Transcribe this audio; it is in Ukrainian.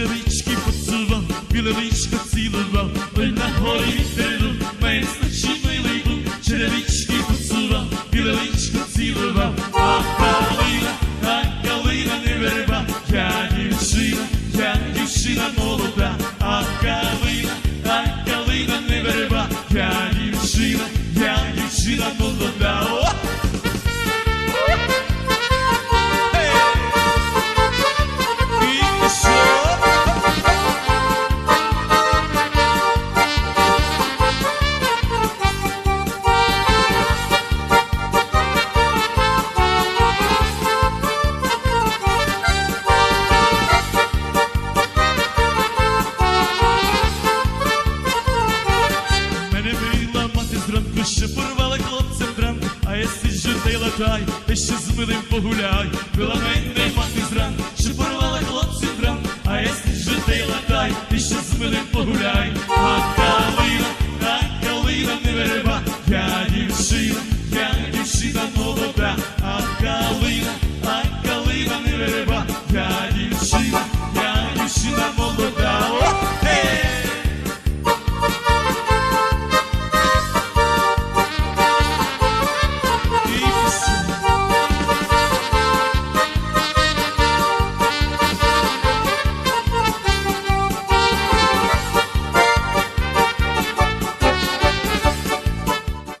черевички поцілував, біле личко цілував, ой на горі вітерину, мене значи милий був, черевички поцілував, біле личко цілував, а калина, а калина не верба, я дівчина, Що порвала хлопця прям, а если жити латай, та ще з милим погуляй, Била мене мати зран, що порвала в прям, а если жити латай, та ще з милим погуляй, а калина, та калина не верба, я дівчина, я дівчина молода.